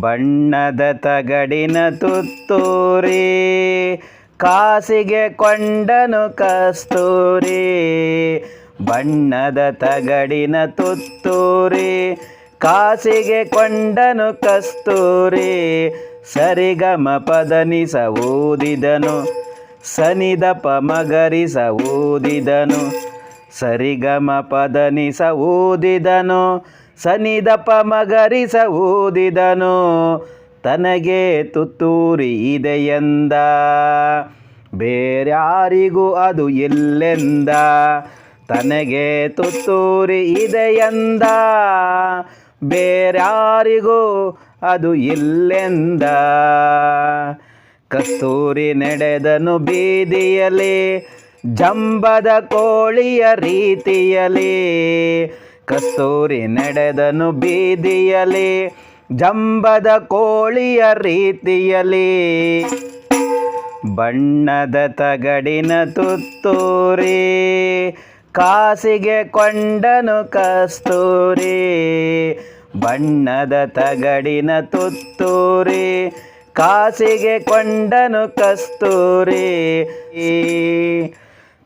ಬಣ್ಣದ ತಗಡಿನ ತುತ್ತೂರಿ, ಕಾಸಿಗೆ ಕೊಂಡನು ಕಸ್ತೂರಿ. ಬಣ್ಣದ ತಗಡಿನ ತುತ್ತೂರಿ, ಕಾಸಿಗೆ ಕೊಂಡನು ಕಸ್ತೂರಿ. ಸರಿಗಮ ಪದನಿಸ ಊದಿದನು, ಸನಿದಪ ಮಗರಿಸ ಊದಿದನು. ಸರಿಗಮ ಪದನಿಸ ಊದಿದನು ಸನಿದಪ ಮಗರಿಸ ಊದಿದನು ತನಗೆ ತುತ್ತೂರಿ ಇದೆಯೆಂದ? ಬೇರ್ಯಾರಿಗೂ ಅದು ಎಲ್ಲೆಂದ ತನಗೆ ತುತ್ತೂರಿ ಇದೆಯೆಂದ? ಬೇರ್ಯಾರಿಗೂ ಅದು ಇಲ್ಲೆಂದ? ಕಸ್ತೂರಿ ನಡೆದನು ಬೀದಿಯಲಿ ಜಂಬದ ಕೋಳಿಯ ರೀತಿಯಲಿ, ಕಸ್ತೂರಿ ನಡೆದನು ಬೀದಿಯಲಿ, ಜಂಬದ ಕೋಳಿಯ ರೀತಿಯಲಿ. ಬಣ್ಣದ ತಗಡಿನ ತುತ್ತೂರಿ, ಕಾಸಿಗೆ ಕೊಂಡನು ಕಸ್ತೂರಿ. ಬಣ್ಣದ ತಗಡಿನ ತುತ್ತೂರಿ, ಕಾಸಿಗೆ ಕೊಂಡನು ಕಸ್ತೂರಿ.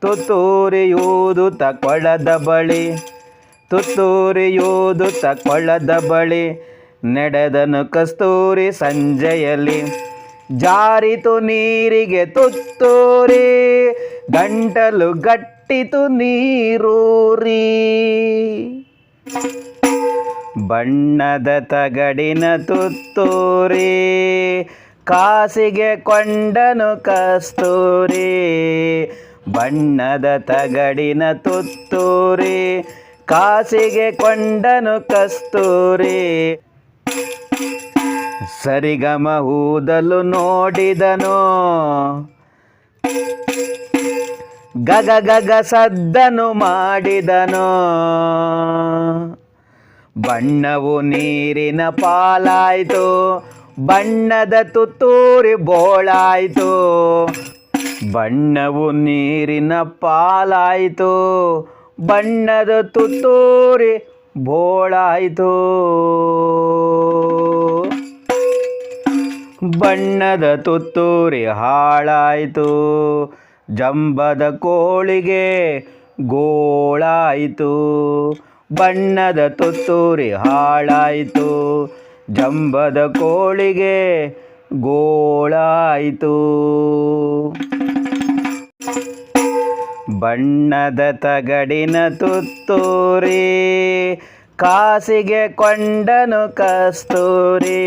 ತುತ್ತೂರಿಯೂದು ತಕ್ಕೊಳ್ಳದ ಬಳಿ ತುತ್ತೂರಿಯೂದು ತಕ್ಕೊಳ್ಳದ ಬಳಿ, ನಡೆದನು ಕಸ್ತೂರಿ ಸಂಜೆಯಲ್ಲಿ. ಜಾರಿತು ನೀರಿಗೆ ತುತ್ತೂರಿ, ಗಂಟಲು ಗಟ್ಟಿತು ನೀರೂರಿ. ಬಣ್ಣದ ತಗಡಿನ ತುತ್ತೂರಿ, ಕಾಸಿಗೆ ಕೊಂಡನು ಕಸ್ತೂರಿ. ಬಣ್ಣದ ತಗಡಿನ ತುತ್ತೂರಿ, ಕಾಸಿಗೆ ಕೊಂಡನು ಕಸ್ತೂರಿ. ಸರಿಗಮ ಊದಲು ನೋಡಿದನು. ಗಗ ಗಗ ಸದ್ದನು ಮಾಡಿದನು. ಬಣ್ಣವು ನೀರಿನ ಪಾಲಾಯಿತು, ಬಣ್ಣದ ತುತ್ತೂರಿ ಬೋಳಾಯ್ತು. ಬಣ್ಣವು ನೀರಿನ ಪಾಲಾಯಿತು, ಬಣ್ಣದ ತುತ್ತೂರಿ ಬೋಳಾಯಿತು. ಬಣ್ಣದ ತುತ್ತೂರಿ ಹಾಳಾಯಿತು, ಜಂಬದ ಕೋಳಿಗೆ ಗೋಳಾಯಿತು. ಬಣ್ಣದ ತುತ್ತೂರಿ ಹಾಳಾಯಿತು, ಜಂಬದ ಕೋಳಿಗೆ ಗೋಳಾಯಿತು. ಬಣ್ಣದ ತಗಡಿನ ತುತ್ತೂರಿ, ಕಾಸಿಗೆ ಕೊಂಡನು ಕಸ್ತೂರಿ.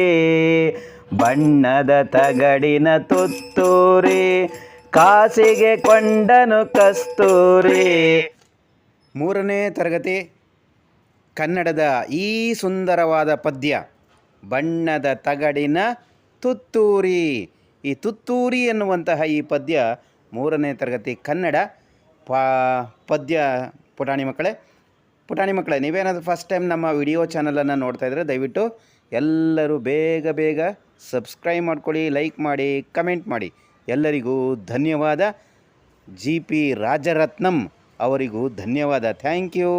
ಬಣ್ಣದ ತಗಡಿನ ತುತ್ತೂರಿ, ಕಾಸಿಗೆ ಕೊಂಡನು ಕಸ್ತೂರಿ. ಮೂರನೇ ತರಗತಿ, ಕನ್ನಡದ ಈ ಸುಂದರವಾದ ಪದ್ಯ, ಬಣ್ಣದ ತಗಡಿನ ತುತ್ತೂರಿ. ಈ ತುತ್ತೂರಿ ಎನ್ನುವಂತಹ ಈ ಪದ್ಯ ಮೂರನೇ ತರಗತಿ ಕನ್ನಡ ಪಾ, ಪದ್ಯ ಪುಟಾಣಿ ಮಕ್ಕಳೇ. ಪುಟಾಣಿ ಮಕ್ಕಳೇ, ನೀವೇನಾದರೂ ಫಸ್ಟ್ ಟೈಮ್ ನಮ್ಮ ವಿಡಿಯೋ ಚಾನಲನ್ನು ನೋಡ್ತಾ ಇದ್ದರೆ ದಯವಿಟ್ಟು ಎಲ್ಲರೂ ಬೇಗ ಬೇಗ ಸಬ್ಸ್ಕ್ರೈಬ್ ಮಾಡ್ಕೊಳ್ಳಿ ಲೈಕ್ ಮಾಡಿ ಕಮೆಂಟ್ ಮಾಡಿ. ಎಲ್ಲರಿಗೂ ಧನ್ಯವಾದ. ಜಿ ಪಿ ರಾಜರತ್ನಂ ಅವರಿಗೂ ಧನ್ಯವಾದ. Thank you